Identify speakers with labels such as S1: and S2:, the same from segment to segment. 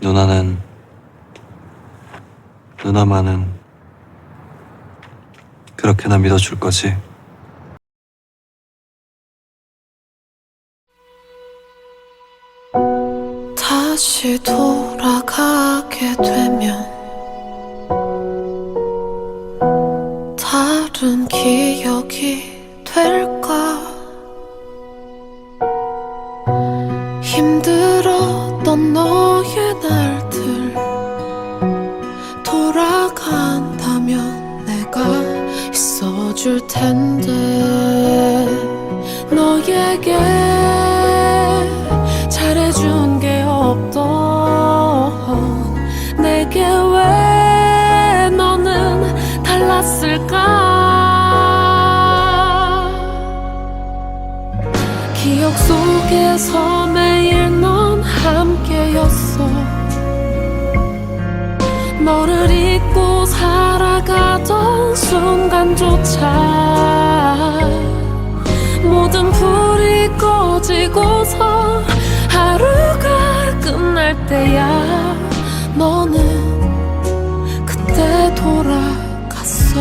S1: 누나는 누나만은 그렇게나 믿어줄 거지.
S2: 다시 돌아가게 되면 다른 기억이 될까 힘들 었던 너의 날들 돌아간다면 내가 있어줄 텐데 너에게 잘해준 게 없던 내게 왜 너는 달랐을까? 기억 속에서 함께였어. 너를 잊고 살아가던 순간조차 모든 불이 꺼지고서 하루가 끝날 때야. 너는 그때 돌아갔어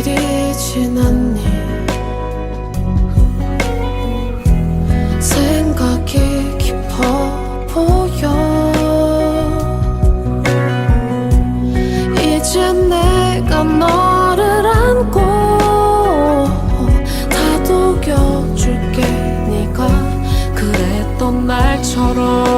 S2: 시리진 않니? 생각이 깊어 보여. 이제 내가 너를 안고 다독여줄게. 네가 그랬던 날처럼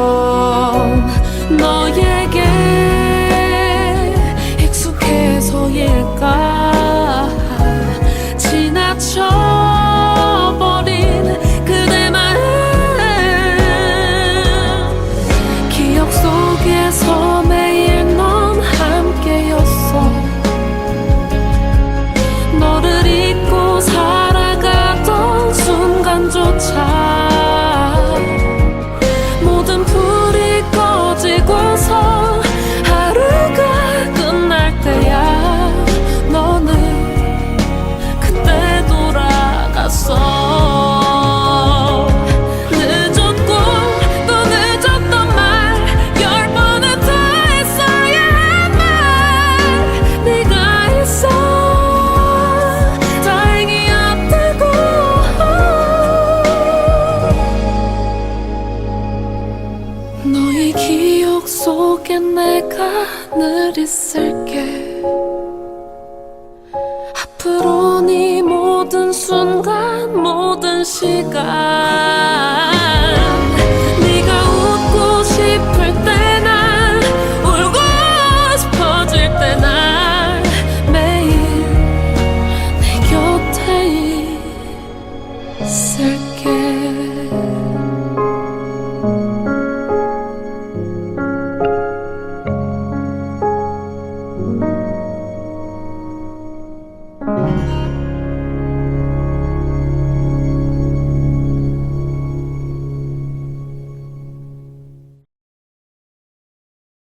S2: 너의 기억 속에 내가 늘 있을게. 앞으로 네 모든 순간 모든 시간